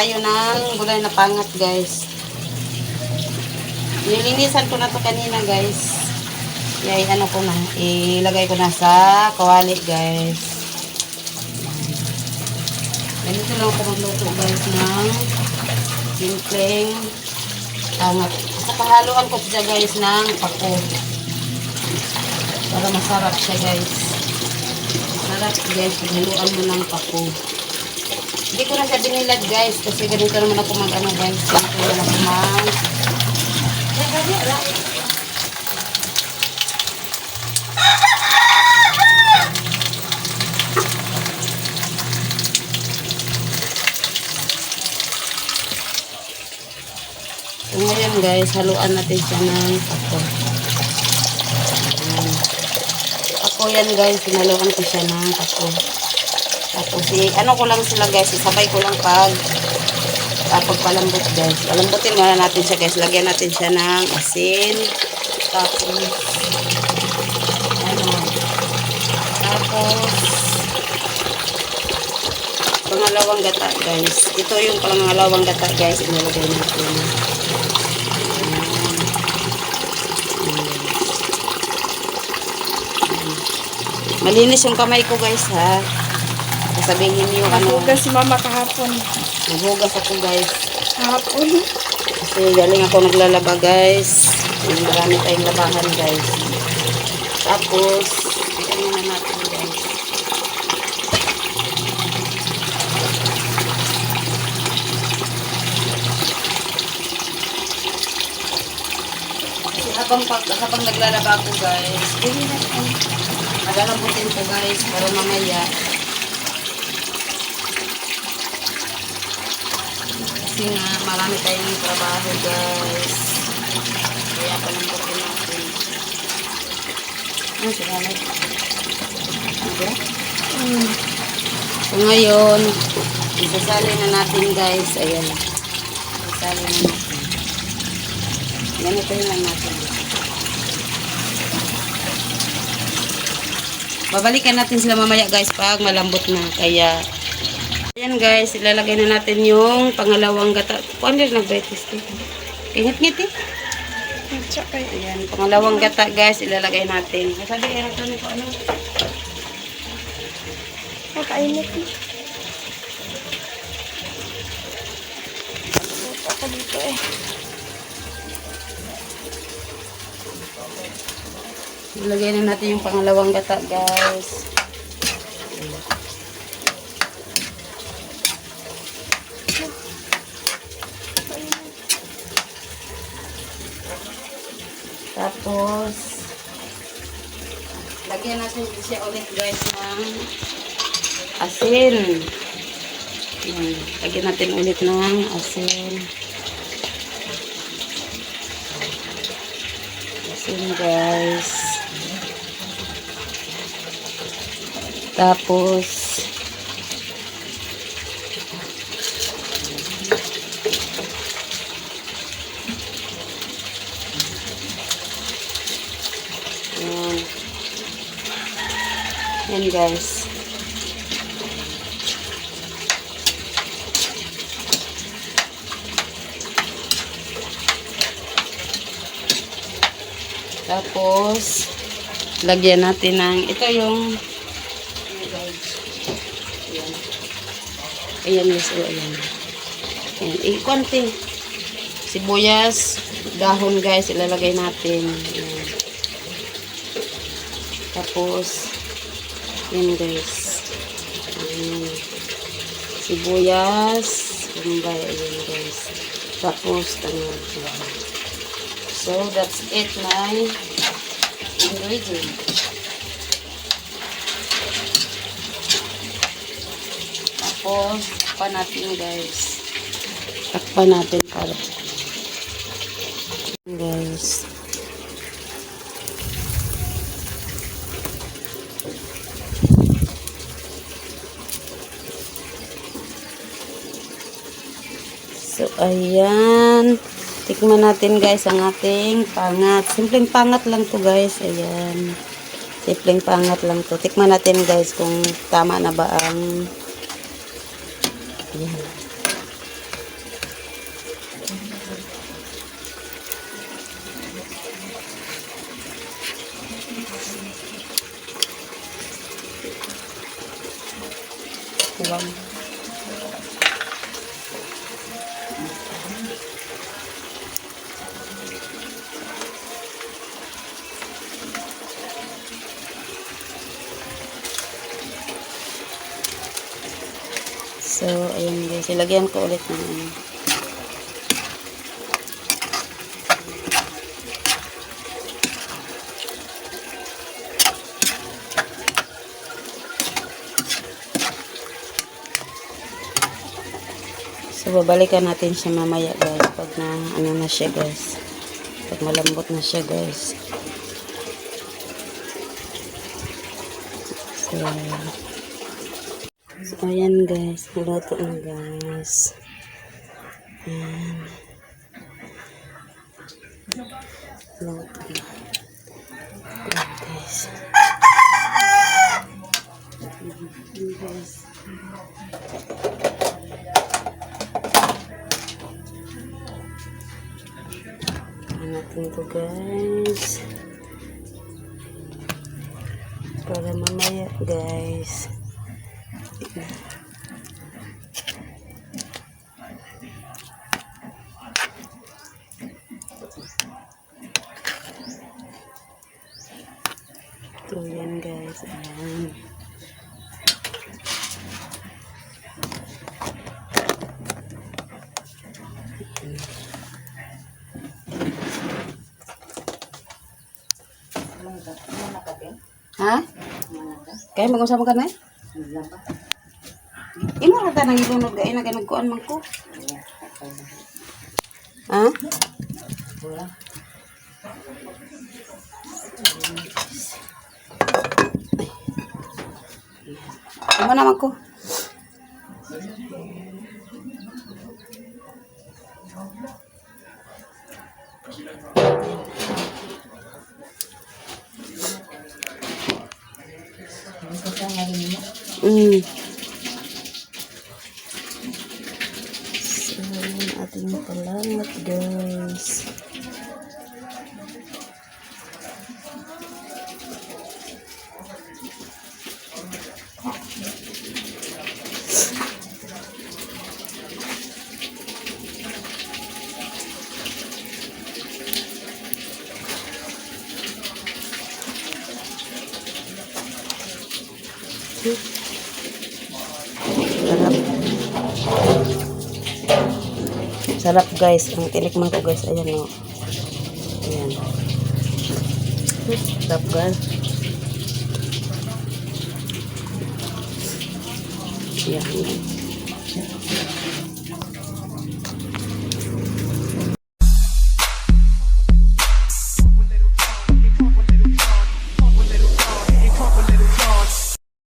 tayo ng gulay na pangat guys. Nilinisan ko na to kanina guys. Yay, ano ko na, ilagay ko na sa kawali guys. Ganito lang ako magluto guys ng simpleng pangat. Sa pahaluan ko siya guys ng pako. Para masarap siya guys. Masarap guys, haluan mo ng pako. Hindi ko na siya binilad guys kasi ganito naman ako mag ano guys. Ganito naman ako mag... So ngayon guys, haluan natin siya ng pako. Ayan. Pako yan guys, hinaluan ko siya ng pako. Tapos, i- ano ko lang sila guys, isabay ko lang pag uh, pagpalambot guys. Palambutin muna natin siya guys. Lagyan natin siya ng asin. Tapos, ano, tapos, pangalawang gata guys. Ito yung pangalawang gata guys. Inalagay natin. Malinis yung kamay ko guys ha. Sasabihin niyo ano. Nahugas si mama kahapon. Naghugas ako guys. Kahapon? Kasi galing ako naglalaba guys. Marami tayong labahan guys. Tapos, ito na natin guys. Habang, pag, habang naglalaba ako guys, hindi na ako. Nagalambutin ko guys para mamaya. Kasi nga marami tayong trabaho guys. Kaya palambutin natin. Ano sila na? Okay? Hmm. So ngayon, isasali na natin guys. Ayan. Isasali na natin. Ganito yun lang natin. Babalikan natin sila mamaya guys pag malambot na. Kaya, ayan guys, ilalagay na natin yung pangalawang gata. Kung ano yung nag-betis dito? Ingit-ngit eh. Ayan, pangalawang gata guys, ilalagay natin. Sabi, eh, ano ko ano? Nakainit na. Luto ako dito eh. Ilagay na natin yung pangalawang gata, guys. Tapos, lagyan natin siya ulit, guys, ng asin. Yan. Lagyan natin ulit ng asin. Asin, guys. Tapos, yan. Yan, guys. Tapos, lagyan natin ng, ito yung, ayan. Ayan. Ayan guys, oh, ayan. Ayan, eh, konti. Sibuyas, dahon guys, ilalagay natin. Ayan. Tapos, yan guys. Ayan. Sibuyas, gumbay, ayan guys. Tapos, tanong. So, that's it, my ingredient. Tapos, takpan natin, guys. Takpan natin para. Guys. Ayan. Tikman natin guys ang ating pangat. Simpleng pangat lang to guys. Ayan. Simpleng pangat lang to. Tikman natin guys kung tama na ba ang Ayan. Wow. So, ayun guys. Ilagyan ko ulit ng ano. So, babalikan natin siya mamaya guys. Pag na, ano na siya guys. Pag malambot na siya guys. So, so ayan guys. Naluto na guys. Ayan. Naluto na. Guys. Ayan guys. Natin to guys. Para mamaya guys. Yan guys. Ayan. Ha? Kaya mag-usap ka na eh? Imo ra ta nang ilunod ga ina ganag kuan man ko. Ha? Imo naman ko. Mm. So, yun ating palamat guys. Sarap guys. Ang tinikman ko guys. Ayan o. Oh. Ayan. Sarap guys. Ayan. Ayan.